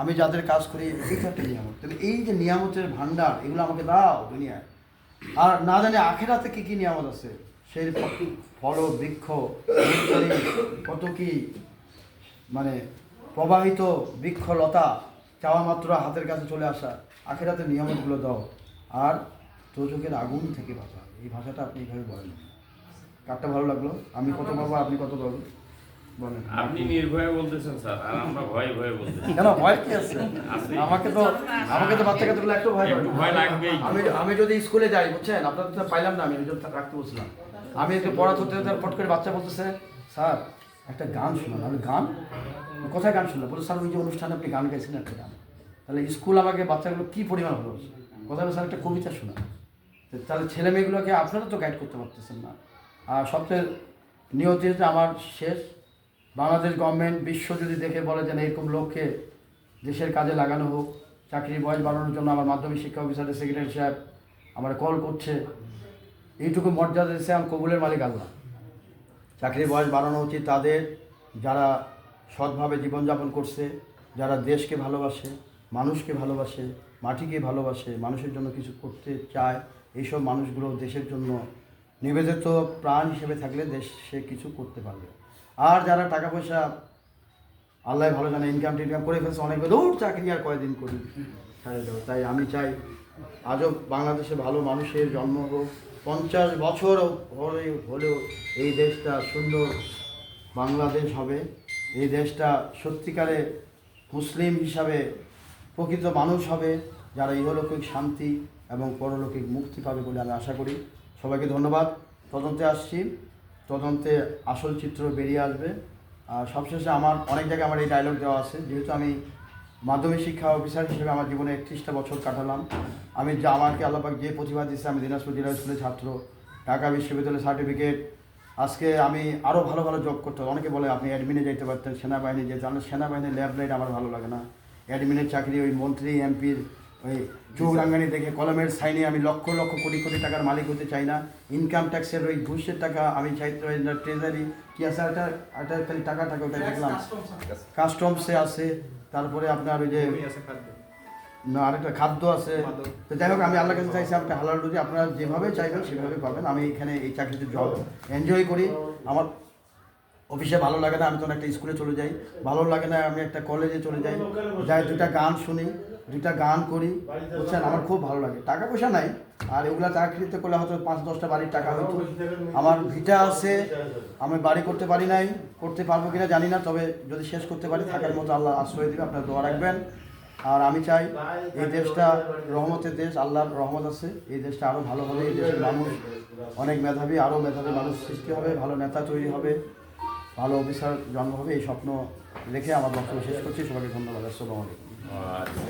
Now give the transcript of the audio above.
আমি যাদের কাজ করি এটা একটা নিয়ামত। তবে এই যে নিয়ামতের ভান্ডার এগুলো আমাকে দাও দুনিয়ায়। আর না জানি আখেরাতে কী কী নিয়ামত আছে? সেই ফল বৃক্ষ কত কি মানে প্রবাহিত বৃক্ষলতা চাওয়া মাত্র হাতের কাছে চলে আসা। আখেরাতে নিয়ামতগুলো দাও। আর তোজকের আগুন থেকে বাঁচা। এই ভাষাটা আপনি এইভাবে বলেন। কারটা ভালো লাগল? আমি কত পাবো আপনি কত পাবো বলেন আপনি নির্ভয়ে বলতেছেন স্যার আর আমরা ভয়ে ভয়ে বলতেছি। কেন ভয় কি আছে। আমাকে তো আমাকে তো বাচ্চা কাচ্চাগুলো একটু ভয় একটু ভয় লাগবেই। আমি আমি যদি স্কুলে যাই বুঝছেন? আপনার তো পাইলাম না আমি ওই জন্য রাখতে বলছিলাম। আমি একটু পড়া হতে পট করে বাচ্চা বলতেছে স্যার একটা গান শোনান। আমি গান? কোথায় গান শুনলাম? বলে স্যার ওই যে অনুষ্ঠানে আপনি গান গাইছেন একটা গান। তাহলে স্কুল আমাকে বাচ্চাগুলো কী পরিমাণ ভালোবাসে? হলো স্যার একটা কবিতা শোনান। তো তাহলে ছেলে মেয়েগুলোকে আপনারা তো গাইড করতে পারতেছেন না। আর সবচেয়ে নিয়ত হচ্ছে আমার শেষ বাংলাদেশ গভর্নমেন্ট বিশ্ব যদি দেখে বলে যে না, এরকম লোককে দেশের কাজে লাগানো হোক, চাকরির বয়স বাড়ানোর জন্য আমার মাধ্যমিক শিক্ষা অফিসারের সেক্রেটারি সাহেব আমার কল করছে, এইটুকু মর্যাদা দিচ্ছে আমার কবুলের মালিক আল্লাহ। চাকরির বয়স বাড়ানো উচিত তাদের, যারা সৎভাবে জীবনযাপন করছে, যারা দেশকে ভালোবাসে, মানুষকে ভালোবাসে, মাটিকে ভালোবাসে, মানুষের জন্য কিছু করতে চায়, এইসব মানুষগুলো দেশের জন্য নিবেদিত প্রাণ হিসেবে থাকলে দেশ সে কিছু করতে পারবে। আর যারা টাকা পয়সা আল্লাহ ভালো জানে ইনকাম টিনকাম করে ফেলছে অনেক দূর চাকরি আর কয়দিন করি। তাই আমি চাই আজও বাংলাদেশে ভালো মানুষের জন্ম হোক। পঞ্চাশ বছর হলে হলেও এই দেশটা সুন্দর বাংলাদেশ হবে। এই দেশটা সত্যিকারে মুসলিম হিসাবে প্রকৃত মানুষ হবে, যারা ইহলৌকিক শান্তি এবং পরলৌকিক মুক্তি পাবে বলে আমি আশা করি। সবাইকে ধন্যবাদ। তদন্তে আসছি। তদন্তে আসল চিত্র বেরিয়ে আসবে। আর সবশেষে আমার অনেক জায়গায় আমার এই ডায়লগ দেওয়া আছে। যেহেতু আমি মাধ্যমিক শিক্ষা অফিসার হিসেবে আমার জীবনে একত্রিশটা বছর কাটালাম। আমি যা আমাকে আল্লাপাক যে প্রতিভা দিচ্ছে আমি দিনাজপুর জেলা স্কুলের ছাত্র, ঢাকা বিশ্ববিদ্যালয়ের সার্টিফিকেট আজকে আমি আরও ভালো ভালো জব করতাম অনেকে বলে, আপনি অ্যাডমিনে যেতে পারতেন, সেনাবাহিনী যেতে আমার সেনাবাহিনীর ল্যাব লাইট আমার ভালো লাগে না। অ্যাডমিনের চাকরি ওই মন্ত্রী এমপির ওই চোখ রাঙ্গানি দেখে কলমের সাইনে আমি লক্ষ লক্ষ কোটি কোটি টাকার মালিক হতে চাই না। ইনকাম ট্যাক্সের ওই ঘুষের টাকা আমি পারি ট্রেজারি কি আছে একটা একটা খালি টাকা টাকা ওটা দেখলাম। কাস্টমসে আছে তারপরে আপনার ওই যে না আরেকটা খাদ্য আছে। তো যাই হোক আমি আল্লাহ কাছে চাইছি একটা হালাল রুজি আপনারা যেভাবে চাইবেন সেভাবে পাবেন। আমি এখানে এই চাকরিতে জব এনজয় করি। আমার অফিসে ভালো লাগে না আমি তখন একটা স্কুলে চলে যাই। ভালো লাগে না আমি একটা কলেজে চলে যাই। যাই দুটা গান শুনি। দুটা গান করি বুঝছেন? আমার খুব ভালো লাগে। টাকা পয়সা নাই আর এগুলা চাকরিতে করলে হয়তো পাঁচ দশটা বাড়ির টাকা হয়তো আমার ভিটা আছে। আমি বাড়ি করতে পারি নাই করতে পারব কিনা জানি না তবে যদি শেষ করতে পারি থাকার মতো আল্লাহ আশ্রয় দেবে আপনারা দোয়া রাখবেন। আর আমি চাই এই দেশটা রহমতের দেশ আল্লাহর রহমত আছে। এই দেশটা আরও ভালো হবে এই দেশের মানুষ অনেক মেধাবী আরও মেধাবী মানুষ সৃষ্টি হবে ভালো নেতা তৈরি হবে। ভালো অফিসার জন্ম হবে, এই স্বপ্ন রেখে আমার বক্তব্য শেষ করছি। সবাইকে ধন্যবাদ। আসসালামু আলাইকুম। আচ্ছা।